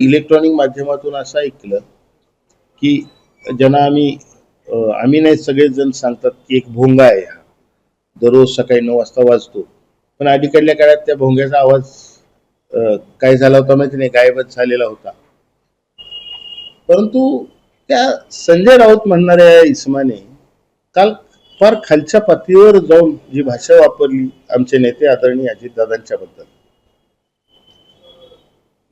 Electronic माध्यमातून असं ऐकलं की ज्यांना आम्ही आम्ही नाही सगळेजण सांगतात की एक भोंगा आहे हा. दररोज सकाळी नऊ वाजता वाजतो. पण अलीकडल्या काळात त्या भोंग्याचा आवाज काय झाला होता माहिती नाही गायबच झालेला होता. परंतु त्या संजय राऊत म्हणणाऱ्या इसमाने काल फार खालच्या पातळीवर जाऊन जी भाषा वापरली आमचे नेते आदरणीय अजितदादांच्या बद्दल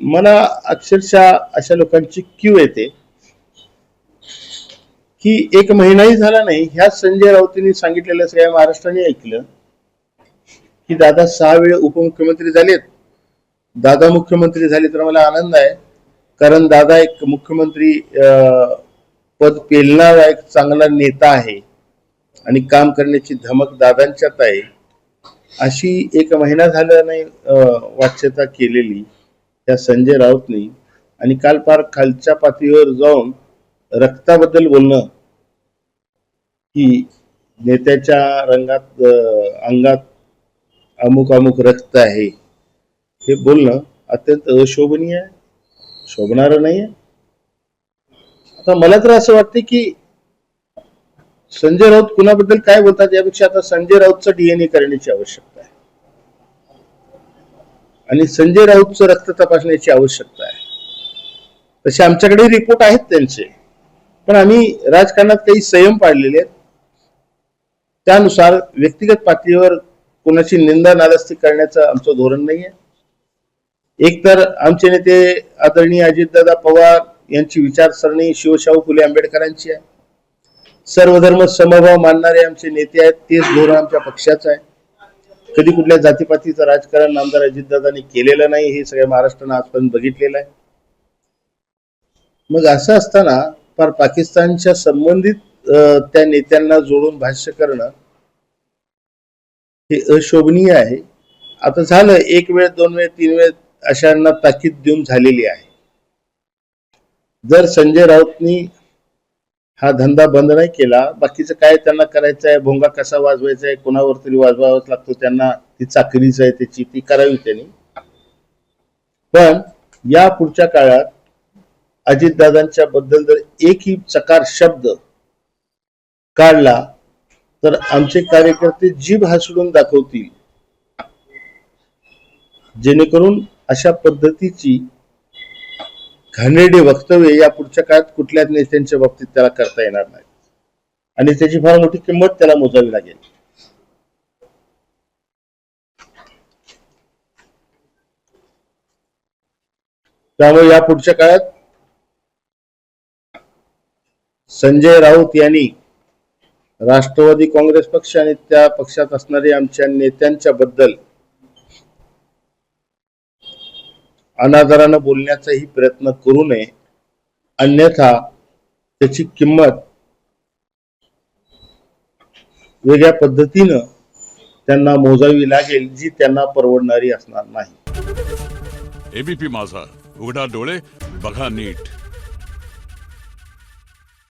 मला अक्षरशः अशा लोकांची क्यू येते की एक महिनाही झाला नाही ह्या संजय राऊतांनी सांगितलेल्या सगळ्या महाराष्ट्राने ऐकलं की दादा सहा वेळ उपमुख्यमंत्री झालेत. दादा मुख्यमंत्री झाले तर मला आनंद आहे. कारण दादा एक मुख्यमंत्री अं, पद पेलणारा एक चांगला नेता आहे आणि काम करण्याची धमक दादांच्यात आहे. अशी एक महिना झाला नाही वाच्यता केलेली. त्या संजय राऊतनी आणि काल फार खालच्या पातळीवर जाऊन रक्ताबद्दल बोलणं की नेत्याच्या रंगात अंगात अमुक अमुक रक्त आहे. हे बोलणं अत्यंत अशोभनीय आहे शोभणारं नाही आहे. आता मला तर असं वाटतं की संजय राऊत कुणाबद्दल काय बोलतात यापेक्षा आता संजय राऊतचं डीएनए करण्याची आवश्यकता आहे. आणि संजय राऊतचं रक्त तपासण्याची आवश्यकता आहे. तसे आमच्याकडे रिपोर्ट आहेत त्यांचे. पण आम्ही राजकारणात काही संयम पाळलेले आहेत. त्यानुसार व्यक्तिगत पातळीवर कोणाची निंदा नालस्ती करण्याचं आमचं धोरण नाही आहे एक तर आमचे नेते आदरणीय अजितदादा पवार यांची विचारसरणी शिवशाहू फुले आंबेडकरांची आहे. सर्वधर्म समभाव मानणारे आमचे नेते आहेत तेच धोरण आमच्या पक्षाचं आहे. कधी कुठल्या जातीपातीचं राजकारण आमदार अजितदादांनी केलेलं नाही हे सगळ्या महाराष्ट्रानं आजपर्यंत बघितलेलं आहे. मग असं असताना फार पाकिस्तानच्या संबंधित त्या नेत्यांना जोडून भाष्य करणं हे अशोभनीय आहे. आता झालं एक वेळ दोन वेळ तीन वेळ अशांना ताकीद देऊन झालेली आहे. जर संजय राऊतनी हा धंदा बंद नाही केला. बाकीचं काय त्यांना करायचं आहे भोंगा कसा वाजवायचा आहे कोणावर तरी वाजवावाच लागतो त्यांना ती चाकरीच आहे त्याची ती करावी त्यांनी. पण या पुढच्या काळात अजितदादांच्या बद्दल जर एकही चकार शब्द काढला तर आमचे कार्यकर्ते जीभ हसडून दाखवतील. जेणेकरून अशा पद्धतीची घाणेरडी वक्तव्य या पुढच्या काळात कुठल्याच नेत्यांच्या बाबतीत त्याला करता येणार नाही. आणि त्याची फार मोठी किंमत त्याला मोजावी लागेल. त्यामुळे या पुढच्या काळात संजय राऊत यांनी राष्ट्रवादी काँग्रेस पक्ष आणि त्या पक्षात असणारे आमच्या नेत्यांच्या बद्दल अनादरानं बोलण्याचाही प्रयत्न करू नये. अन्यथा त्याची किंमत वेगळ्या पद्धतीनं त्यांना मोजावी लागेल जी त्यांना परवडणारी असणार नाही. एबीपी माझा. उघडा डोळे बघा नीट.